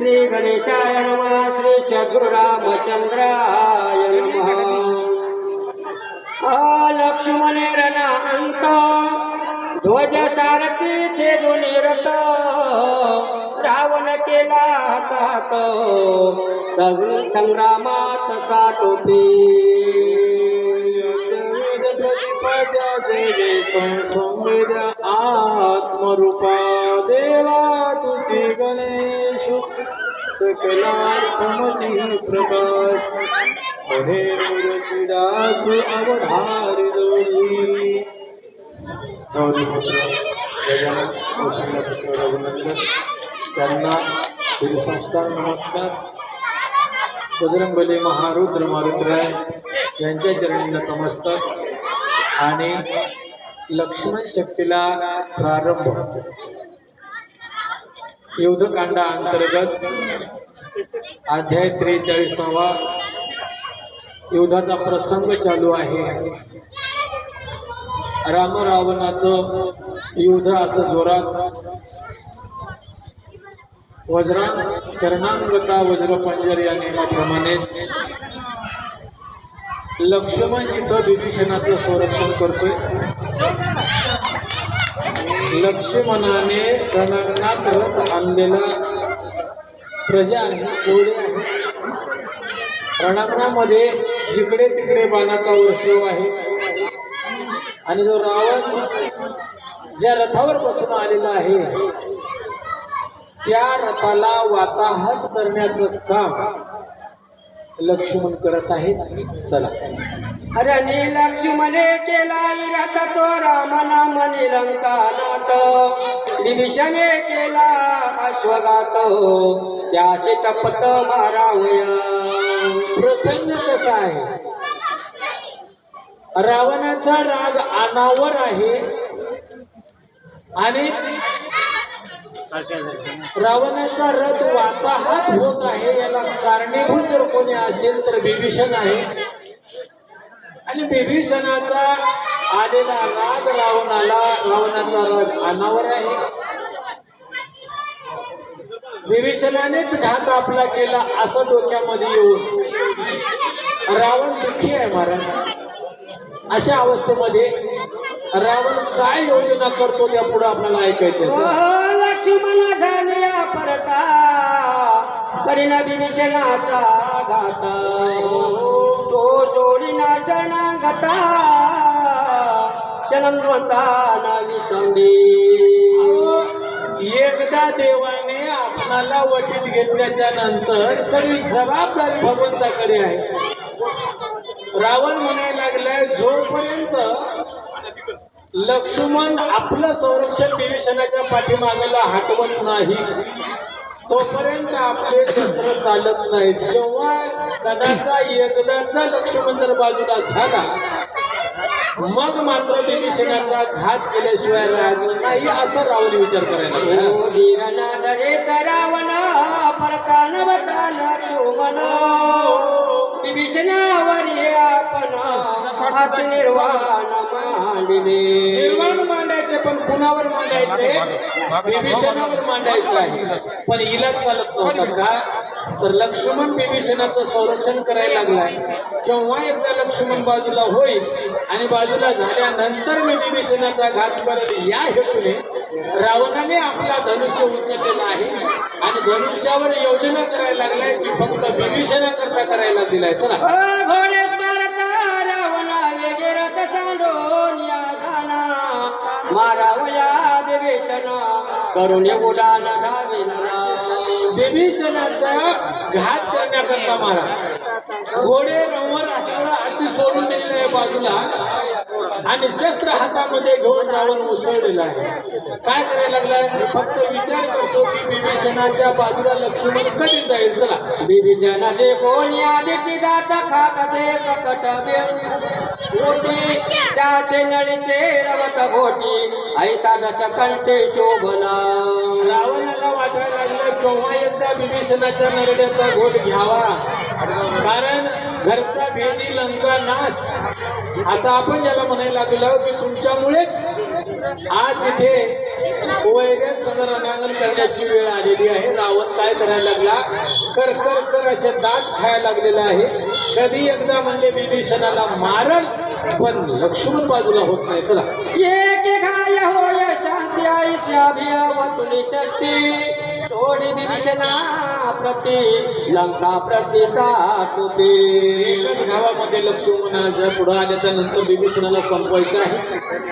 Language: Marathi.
શ્રી ગણેશાય નમઃ. શ્રી સદગુરામચંદ્રાય નમઃ. લક્ષ્મણેરના અંત ધ્વજ સારથી છે નિરત, રાવણ કેલા હતા તો સંગ્રામાત સાટુપી જય જય सकलार्थमती प्रकाश. अहे मूर्तिदासु अवधार जोडी. गौरीपुत्र गजानन कौशल्यपुत्र रघुनंदन त्यांना श्रीसंस्कार नमस्कार. बजरंगबली महारुद्र मारुद्राय यांच्या चरणी नतमस्तक. आणि लक्ष्मण शक्तीला प्रारंभ होतो. युद्धकांडा अंतर्गत अध्याय त्रेचाळीसावा युद्धाचा प्रसंग चालू आहे. राम रावणाचं युद्ध असं जोरात. वज्रा शरणांगता वज्रपंजर या नियमाप्रमाणेच. लक्ष्मण जिथं विभीषणाचं संरक्षण करतोय लक्ष्मणाने रणांगणात रथ आणलेला प्रजा आहे कोळी आहे. रणांगणामध्ये जिकडे तिकडे बाणाचा वर्षव आहे. आणि जो रावण ज्या रथावर बसून आलेला आहे त्या रथाला वाताहत करण्याचं काम लक्ष्मण करत आहेत. चला. रणी लक्ष्मणे केला विरत तो रामना नाम निरंकानात विभीषणे केला अश्वगात त्याशी टपत मारावया. प्रसंग कसा आहे? रावणाचा राग अनावर आहे आणि रावणाचा रथ वाताहत होत आहे याला कारणीभूत जर कोणी असेल तर विभीषण आहे. आणि विभीषणाचा आलेला राग रावणाला रावणाचा राग अनावर आहे. विभीषणानेच घात आपला केला असं डोक्यामध्ये येऊन. रावण दुःखी आहे महाराज. अशा अवस्थेमध्ये रावण काय योजना करतो त्या पुढे आपल्याला ऐकायचं ओ लक्ष्मण झाले परता करीन विभीषणाचा घाता. तो जोडी नाशना गता चनंवता नावी एकदा देवाने आपणाला वटीत घेतल्याच्या नंतर सगळी जबाबदारी भगवंताकडे आहे. रावण म्हणायला लागलाय जोपर्यंत लक्ष्मण आपलं संरक्षण विभीषणाच्या पाठीमागाला हटवत नाही तोपर्यंत आपले शस्त्र चालत नाहीत. जेव्हा कदाचा एकदाचा लक्ष्मण जर बाजूला झाला मग मात्र विभीषणाचा घात केल्याशिवाय राहायचं नाही असा रावण विचार करायला रावण परका बताल हात निर्वाण मांडले. निर्माण मांडायचे पण कुणावर मांडायचे? विभीषणावर मांडायचं आहे. पण हिला चालत नव्हतं का? तर लक्ष्मण विभीषणाचं संरक्षण करायला लागलाय केव्हा एकदा लक्ष्मण बाजूला होईल आणि बाजूला झाल्यानंतर मी विभीषणाचा घात करेल या हेतूने रावणाने आपला धनुष्य उचललेला आहे आणि धनुष्यावर योजना करायला लागलाय की फक्त विभीषणाकरता करायला दिलाय. चला. करुणे उडान विभीषणाचा घात करण्याकरता मारा. घोडे रंवर असलेला हाती सोडून दिलेला आहे बाजूला. आणि शस्त्र हातामध्ये घेऊन रावण उसळलेला आहे. काय करायला लागलाय? फक्त विचार करतो की विभीषणाच्या बाजूला लक्ष्मण कधी जाईल? चला. विभीषण दे कोणी आदिती खात असे सकट गोटी चासे नळीचे रवत घोटी ऐसा दश कंठे शोभना रावणाला वाटायला लागलं केव्हा एकदा विभीषणाच्या नरड्याचा घोट घ्यावा? कारण घरचा भेटी लंका नाश. असं आपण ज्याला म्हणायला लागलो की तुमच्यामुळेच आज इथे वैर्य संग करण्याची वेळ आलेली आहे. रावण काय करायला लागला? कर कर कर असे दात खायला लागलेला आहे. कधी एकदा म्हणले विभीषणाला मारल पण लक्ष्मण बाजूला होत नाही. चला. एक घाय होय शांती आयुष्याभिवतुली शक्ती. कोणी विभीषणा प्रती लंका प्रती एकाच गावामध्ये लक्ष्मणाच्या पुढे आल्याच्यानंतर विभीषणाला संपवायचं आहे.